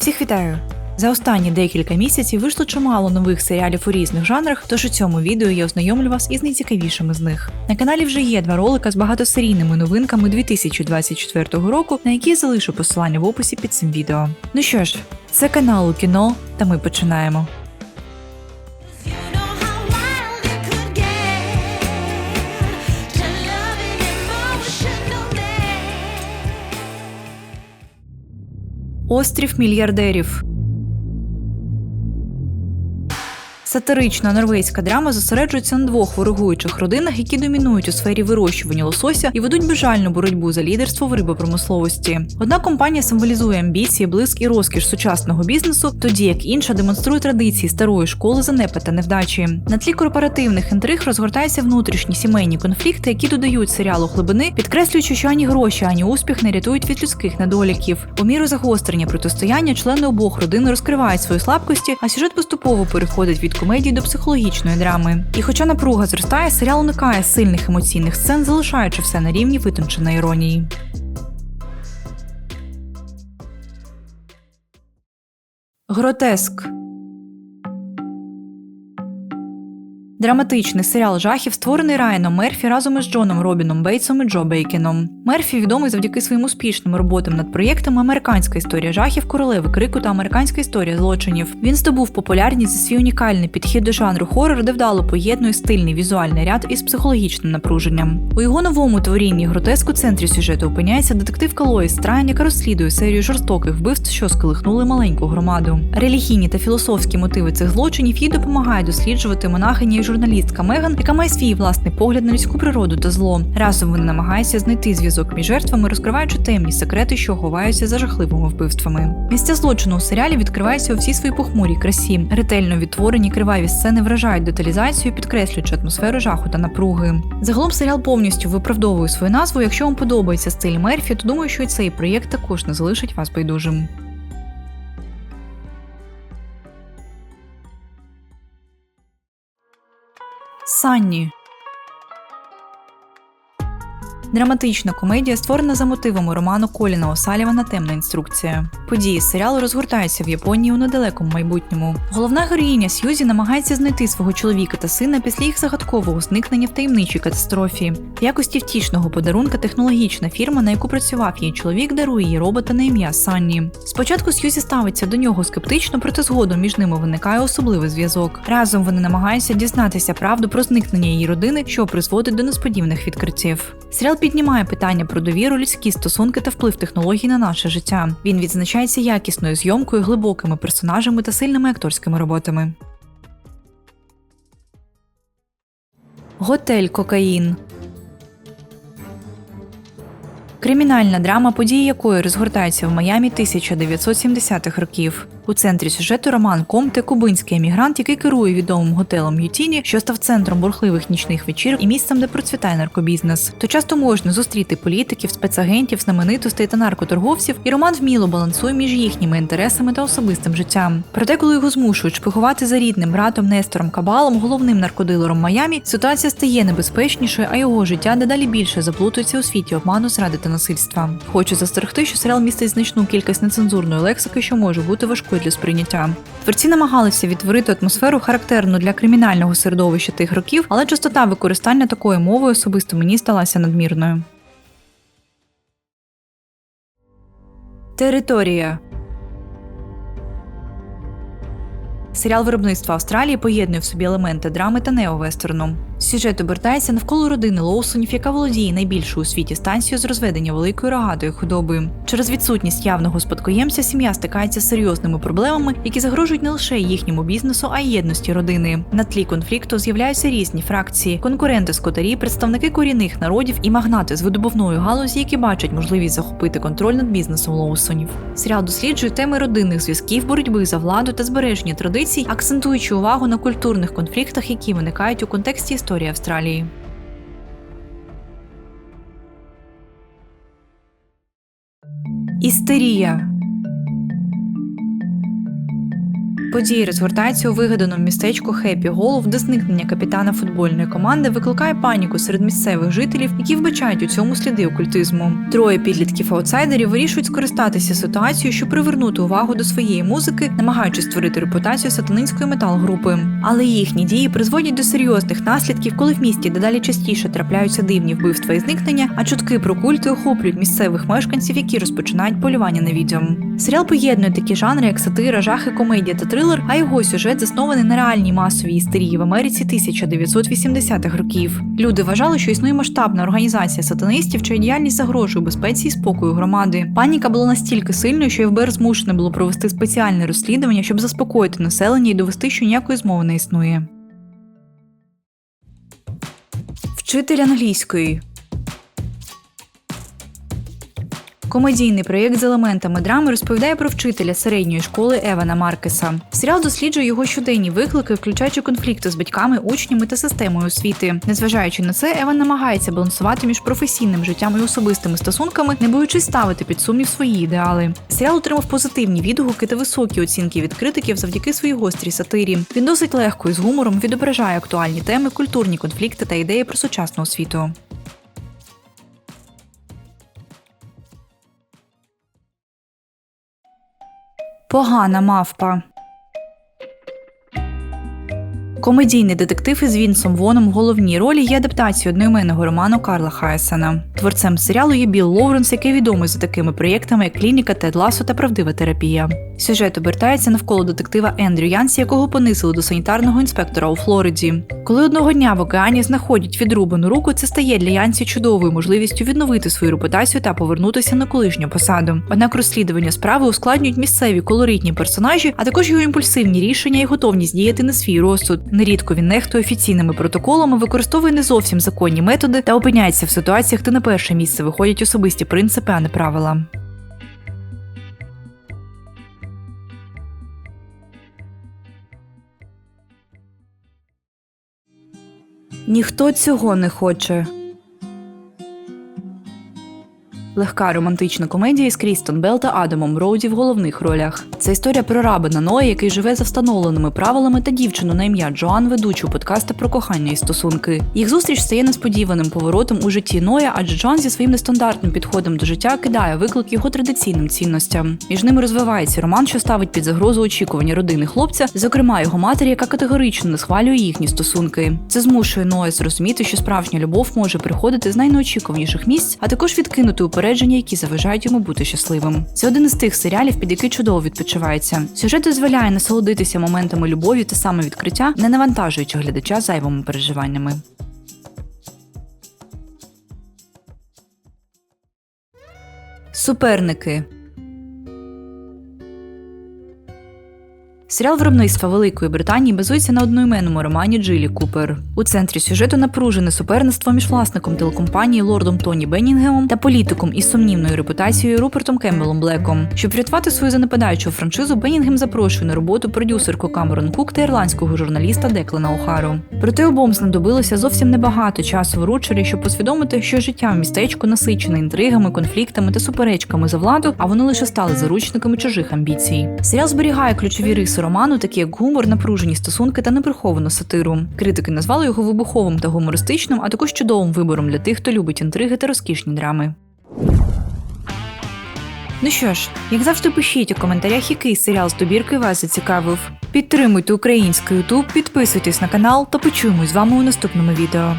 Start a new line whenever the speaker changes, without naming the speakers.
Всіх вітаю! За останні декілька місяців вийшло чимало нових серіалів у різних жанрах, тож у цьому відео я ознайомлю вас із найцікавішими з них. На каналі вже є два ролика з багатосерійними новинками 2024 року, на які я залишу посилання в описі під цим відео. Ну що ж, це канал у кіно, та ми починаємо. Острів мільярдерів. Сатирична норвезька драма зосереджується на двох ворогуючих родинах, які домінують у сфері вирощування лосося і ведуть безжальну боротьбу за лідерство в рибопромисловості. Одна компанія символізує амбіції, блиск і розкіш сучасного бізнесу, тоді як інша демонструє традиції старої школи занепад та невдачі. На тлі корпоративних інтриг розгортаються внутрішні сімейні конфлікти, які додають серіалу глибини, підкреслюючи, що ані гроші, ані успіх не рятують від людських недоліків. У міру загострення протистояння члени обох родин розкривають свої слабкості, а сюжет поступово переходить від комедії до психологічної драми. І хоча напруга зростає, серіал уникає сильних емоційних сцен, залишаючи все на рівні витонченої іронії. Гротеск Драматичний серіал жахів створений Райаном Мерфі разом із Джоном Робіном Бейтсом і Джо Бейкеном. Мерфі відомий завдяки своїм успішним роботам над проєктами Американська історія жахів, королеви крику та Американська історія злочинів. Він здобув популярність за свій унікальний підхід до жанру хоррор, де вдало поєднує стильний візуальний ряд із психологічним напруженням. У його новому творінні гротеск у центрі сюжету опиняється детективка Лоїс Страйн, яка розслідує серію жорстоких вбивств, що сколихнули маленьку громаду. Релігійні та філософські мотиви цих злочинів їй допомагають досліджувати монахиня і журналістка Меган, яка має свій власний погляд на людську природу та зло. Разом вони намагаються знайти зв'язок між жертвами, розкриваючи темні секрети, що ховаються за жахливими вбивствами. Місця злочину у серіалі відкриваються у всій своїй похмурій красі. Ретельно відтворені криваві сцени вражають деталізацію, підкреслюючи атмосферу жаху та напруги. Загалом серіал повністю виправдовує свою назву. Якщо вам подобається стиль Мерфі, то думаю, що і цей проєкт також не залишить вас байдужим. Санні. Драматична комедія створена за мотивами роману Коліна Осалівана Темна інструкція. Події серіалу розгортаються в Японії у недалекому майбутньому. Головна героїня Сьюзі намагається знайти свого чоловіка та сина після їх загадкового зникнення в таємничій катастрофі. В якості втішного подарунка технологічна фірма, на яку працював її чоловік, дарує їй робота на ім'я Санні. Спочатку Сьюзі ставиться до нього скептично, проте згодом між ними виникає особливий зв'язок. Разом вони намагаються дізнатися правду про зникнення її родини, що призводить до несподіваних відкриттів. Серіал піднімає питання про довіру, людські стосунки та вплив технологій на наше життя. Він відзначається якісною зйомкою, глибокими персонажами та сильними акторськими роботами. Готель Кокаїн Кримінальна драма, події якої розгортаються в Майамі 1970-х років. У центрі сюжету Роман Комте, кубинський емігрант, який керує відомим готелем Ютіні, що став центром бурхливих нічних вечірок і місцем, де процвітає наркобізнес. То часто можна зустріти політиків, спецагентів, знаменитостей та наркоторговців, і Роман вміло балансує між їхніми інтересами та особистим життям. Проте, коли його змушують шпигувати за рідним братом Нестором Кабалом, головним наркодилером Майамі, ситуація стає небезпечнішою, а його життя дедалі більше заплутується у світі обману, зради та насильства. Хочу застерегти, що серіал містить значну кількість нецензурної лексики, що може бути важкою для сприйняття. Творці намагалися відтворити атмосферу, характерну для кримінального середовища тих років, але частота використання такої мови особисто мені сталася надмірною. Територія Серіал виробництва Австралії поєднує в собі елементи драми та неовестерну. Сюжет обертається навколо родини Лоусонів, яка володіє найбільшою у світі станцією з розведення великої рогатої худоби. Через відсутність явного спадкоємця сім'я стикається з серйозними проблемами, які загрожують не лише їхньому бізнесу, а й єдності родини. На тлі конфлікту з'являються різні фракції: конкуренти скотарі, представники корінних народів і магнати з видобувної галузі, які бачать можливість захопити контроль над бізнесом Лоусонів. Серіал досліджує теми родинних зв'язків, боротьби за владу та збереження традицій, акцентуючи увагу на культурних конфліктах, які виникають у контексті історії Австралії. Істерія Події розгортаються у вигаданому містечку Хеппі Голов, де зникнення капітана футбольної команди викликає паніку серед місцевих жителів, які вбачають у цьому сліди окультизму. Троє підлітків аутсайдерів вирішують скористатися ситуацією, щоб привернути увагу до своєї музики, намагаючись створити репутацію сатанинської метал-групи. Але їхні дії призводять до серйозних наслідків, коли в місті дедалі частіше трапляються дивні вбивства і зникнення, а чутки про культи охоплюють місцевих мешканців, які розпочинають полювання на відьом. Серіал поєднує такі жанри, як сатира, жахи, комедія та трилер, а його сюжет заснований на реальній масовій істерії в Америці 1980-х років. Люди вважали, що існує масштабна організація сатанистів, чия діяльність загрожує безпеці і спокою громади. Паніка була настільки сильною, що ФБР змушене було провести спеціальне розслідування, щоб заспокоїти населення і довести, що ніякої змови не існує. Вчитель англійської. Комедійний проєкт з елементами драми розповідає про вчителя середньої школи Евана Маркеса. Серіал досліджує його щоденні виклики, включаючи конфлікти з батьками, учнями та системою освіти. Незважаючи на це, Еван намагається балансувати між професійним життям і особистими стосунками, не боючись ставити під сумнів свої ідеали. Серіал отримав позитивні відгуки та високі оцінки від критиків завдяки своїй гострій сатирі. Він досить легко і з гумором відображає актуальні теми, культурні конфлікти та ідеї про сучасну освіту. Погана мавпа. Комедійний детектив із Вінсом Воном в головній ролі є адаптацією одноіменного роману Карла Хайсена. Творцем серіалу є Білл Лоуренс, який відомий за такими проєктами, як Клініка, Тед Ласо та Правдива терапія. Сюжет обертається навколо детектива Ендрю Янсі, якого понизили до санітарного інспектора у Флориді. Коли одного дня в океані знаходять відрубану руку, це стає для Янсі чудовою можливістю відновити свою репутацію та повернутися на колишню посаду. Однак розслідування справи ускладнюють місцеві колоритні персонажі, а також його імпульсивні рішення і готовність діяти на свій розсуд. Нерідко він нехтує офіційними протоколами, використовує не зовсім законні методи та опиняється в ситуаціях, де на перше місце виходять особисті принципи, а не правила. Ніхто цього не хоче. Легка романтична комедія із Крістон Белл та Адамом Броуді в головних ролях. Це історія про рабина Ноя, який живе за встановленими правилами, та дівчину на ім'я Джоан, ведучу подкаста про кохання і стосунки. Їх зустріч стає несподіваним поворотом у житті Ноя, адже Джоан зі своїм нестандартним підходом до життя кидає виклик його традиційним цінностям. Між ними розвивається роман, що ставить під загрозу очікування родини хлопця, зокрема його матері, яка категорично не схвалює їхні стосунки. Це змушує Ноя зрозуміти, що справжня любов може приходити з найнеочікуваніших місць, а також відкинути упередження, які заважають йому бути щасливим. Це один із тих серіалів, під який чудово відпочивається. Сюжет дозволяє насолодитися моментами любові та самовідкриття, не навантажуючи глядача зайвими переживаннями. Суперники Серіал виробництва Великої Британії базується на одноіменному романі Джилі Купер. У центрі сюжету напружене суперництво між власником телекомпанії лордом Тоні Беннінгемом та політиком із сумнівною репутацією Рупертом Кембелом Блеком. Щоб врятувати свою занепадаючу франшизу, Беннінгем запрошує на роботу продюсерку Камерон Кук та ірландського журналіста Деклана Охару. Проте обом знадобилося зовсім небагато часу в ручері, щоб усвідомити, що життя в містечку насичене інтригами, конфліктами та суперечками за владу, а вони лише стали заручниками чужих амбіцій. Серіал зберігає ключові риси роману, такі як гумор, напружені стосунки та неприховану сатиру. Критики назвали його вибуховим та гумористичним, а також чудовим вибором для тих, хто любить інтриги та розкішні драми. Ну що ж, як завжди, пишіть у коментарях, який серіал з добірки вас зацікавив. Підтримуйте український Ютуб, підписуйтесь на канал та почуємось з вами у наступному відео.